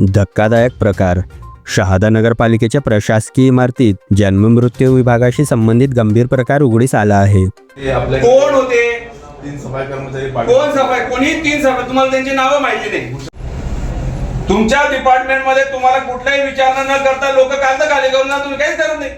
धक्कादायक प्रकार. शहादा नगरपालिकेच्या प्रशासकीय इमारतीत जन्ममृत्यू विभागाशी संबंधित गंभीर प्रकार उघडीस आला आहे. कोण होते? तीन सफाई कर्मचारी पाटील. कोण सफाई? कोणी तीन सफाई? तुम्हाला त्यांची नावं माहिती नाही. तुमच्या डिपार्टमेंटमध्ये तुम्हाला कुठलाही विचारणा न करता लोक कागद खाली करून ना तुम्ही काहीच करत नाही.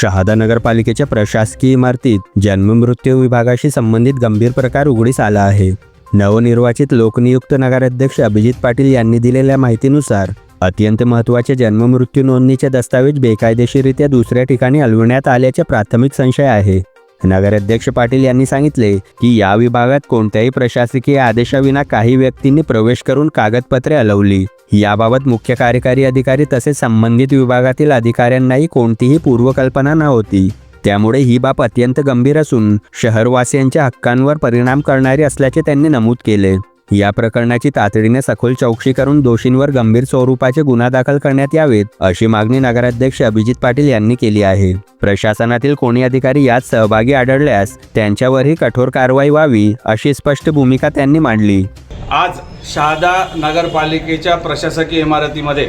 शहादा नगरपालिकेच्या प्रशासकीय इमारतीत जन्ममृत्यू विभागाशी संबंधित गंभीर प्रकार उघडीस आला आहे. नवनिर्वाचित लोकनियुक्त नगराध्यक्ष अभिजित पाटील यांनी दिलेल्या माहितीनुसार अत्यंत महत्त्वाचे जन्ममृत्यू नोंदणीचे दस्तावेज बेकायदेशीरित्या दुसऱ्या ठिकाणी हलवण्यात आल्याचे प्राथमिक संशय आहे. नगराध्यक्ष पाटील यांनी सांगितले की या विभागात कोणत्याही प्रशासकीय आदेशाविना काही व्यक्तींनी प्रवेश करून कागदपत्रे हलवली याबाबत मुख्य कार्यकारी अधिकारी तसेच संबंधित विभागातील अधिकाऱ्यांनाही कोणतीही पूर्वकल्पना नव्हती. त्यामुळे ही बाब अत्यंत गंभीर असून शहरवासियांच्या हक्कांवर परिणाम करणारी असल्याचे त्यांनी नमूद केले. या प्रकरणाची तातडीने सखोल चौकशी करून दोषींवर गंभीर स्वरूपाचे गुन्हा दाखल करण्यात यावेत अशी मागणी नगराध्यक्ष अभिजित पाटील यांनी केली आहे. प्रशासनातील कोणी अधिकारी यात सहभागी आढळल्यास त्यांच्यावरही कठोर कारवाई व्हावी अशी स्पष्ट भूमिका त्यांनी मांडली. आज शहादा नगरपालिकेच्या प्रशासकीय इमारतीमध्ये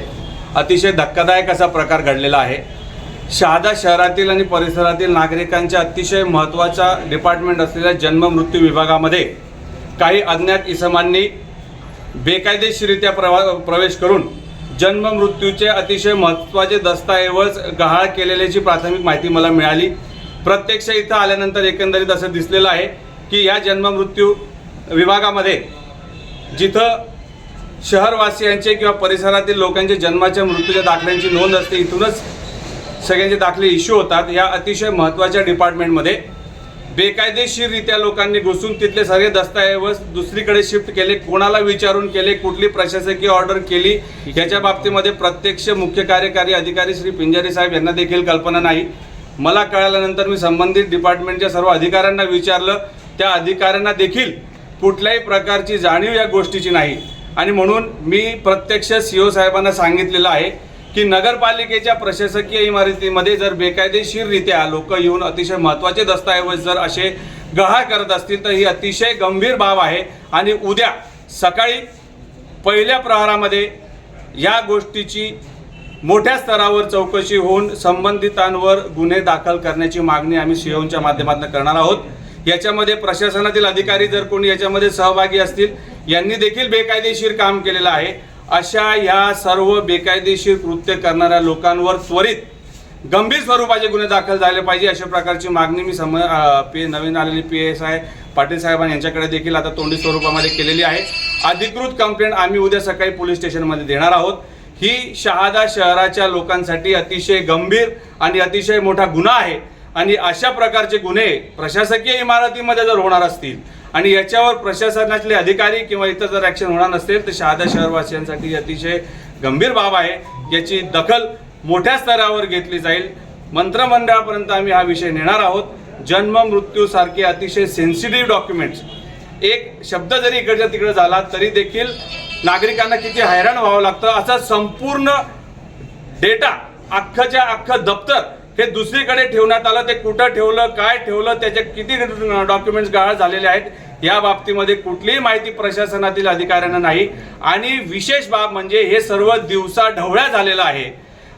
अतिशय धक्कादायक असा प्रकार घडलेला आहे. शहादा शहरातील आणि परिसरातील नागरिकांच्या अतिशय महत्त्वाचा डिपार्टमेंट असलेल्या जन्म मृत्यू विभागामध्ये काही अज्ञात इसमांनी बेकायदेशीरित्या प्रवा प्रवेश करून जन्म मृत्यूचे अतिशय महत्त्वाचे दस्तऐवज गहाळ केलेल्याची प्राथमिक माहिती मला मिळाली. प्रत्यक्ष इथं आल्यानंतर एकंदरीत असं दिसलेलं आहे की या जन्म मृत्यू विभागामध्ये जिथं शहरवासियांचे किंवा परिसरातील लोकांचे जन्माच्या मृत्यूच्या दाखल्यांची नोंद असते इथूनच सगळ्यांचे दाखले इश्यू होतात. या अतिशय महत्त्वाच्या डिपार्टमेंटमध्ये बेकायदेशीररित्या लोकांनी घुसून तिथले सगळे दस्तऐवज दुसरीकडे शिफ्ट केले कोणाला विचारून केले कुठली प्रशासकीय ऑर्डर केली याच्या बाबतीमध्ये प्रत्यक्ष मुख्य कार्यकारी अधिकारी श्री पिंजारी साहेब यांना देखील कल्पना नाही. मला कळाल्यानंतर मी संबंधित डिपार्टमेंटच्या सर्व अधिकाऱ्यांना विचारलं. त्या अधिकाऱ्यांना देखील कुठल्याही प्रकारची जाणीव या गोष्टीची नाही. आणि म्हणून मी प्रत्यक्ष सी ओ साहेबांना सांगितलेलं आहे की नगरपालिकेच्या प्रशासकीय इमारतीमध्ये जर बेकायदेशीररित्या लोक येऊन अतिशय महत्त्वाचे दस्तऐवज जर असे गहाळ करत असतील तर ही अतिशय गंभीर बाब आहे. आणि उद्या सकाळी पहिल्या प्रहारामध्ये या गोष्टीची मोठ्या स्तरावर चौकशी होऊन संबंधितांवर गुन्हे दाखल करण्याची मागणी आम्ही सीओच्या माध्यमातून करणार आहोत. याच्यामध्ये प्रशासनातील अधिकारी जर कोणी याच्यामध्ये सहभागी असतील यांनी देखील बेकायदेशीर काम केलेलं आहे. अशा ह्या सर्व बेकायदेशीर कृत्य करणाऱ्या लोकांवर त्वरित गंभीर स्वरूपाचे गुन्हे दाखल झाले पाहिजे अशा प्रकारची मागणी मी सम पी नवीन आलेली पी एस आय पाटील साहेबांनी यांच्याकडे देखील आता तोंडी स्वरूपामध्ये केलेली आहे. अधिकृत कंप्लेंट आम्ही उद्या सकाळी पोलीस स्टेशनमध्ये देणार आहोत. ही शहादा शहराच्या लोकांसाठी अतिशय गंभीर आणि अतिशय मोठा गुन्हा आहे. आणि अशा प्रकारचे गुन्हे प्रशासकीय इमारतीमध्ये जर होणार असतील आणि याच्यावर प्रशासनातले अधिकारी किंवा इतर जर ॲक्शन होणार नसेल तर शहादा शहरवासियांसाठी अतिशय गंभीर बाब आहे. याची दखल मोठ्या स्तरावर घेतली जाईल. मंत्रमंडळापर्यंत आम्ही हा विषय नेणार आहोत. जन्म मृत्यूसारखे अतिशय सेन्सिटिव्ह डॉक्युमेंट्स एक शब्द जरी इकडच्या तिकडे झाला तरी देखील नागरिकांना किती हैराण व्हावं लागतं. असा संपूर्ण डेटा अख्खच्या अख्खं दप्तर हे दुसरीकडे ठेवण्यात आलं ते कुठं ठेवलं काय ठेवलं त्याचे किती डॉक्युमेंट्स गाळ झालेले आहेत या बाबतीमध्ये कुठलीही माहिती प्रशासनातील अधिकाऱ्यांना नाही. आणि विशेष बाब म्हणजे हे सर्व दिवसा ढवळ्या झालेलं आहे.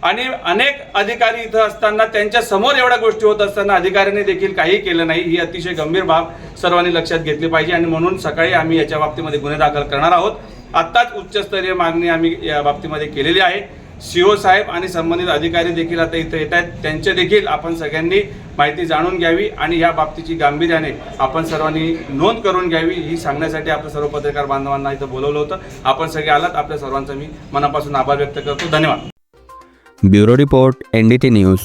आणि अनेक अधिकारी इथं असताना त्यांच्यासमोर एवढ्या गोष्टी होत असताना अधिकाऱ्यांनी देखील काही केलं नाही. ही अतिशय गंभीर बाब सर्वांनी लक्षात घेतली पाहिजे. आणि म्हणून सकाळी आम्ही याच्या बाबतीमध्ये गुन्हे दाखल करणार आहोत. आत्ताच उच्चस्तरीय मागणी आम्ही या बाबतीमध्ये केलेली आहे. सीओ साहेब आणि संबंधित अधिकारी देखील आता इथं येत आहेत. त्यांचे देखील आपण सगळ्यांनी माहिती जाणून घ्यावी आणि या बाबतीची गांभीर्याने आपण सर्वांनी नोंद करून घ्यावी ही सांगण्यासाठी आपल्या सर्व पत्रकार बांधवांना इथं बोलवलं होतं. आपण सगळे आलात. आपल्या सर्वांचा मी मनापासून आभार व्यक्त करतो. धन्यवाद. Bureau report NDT news.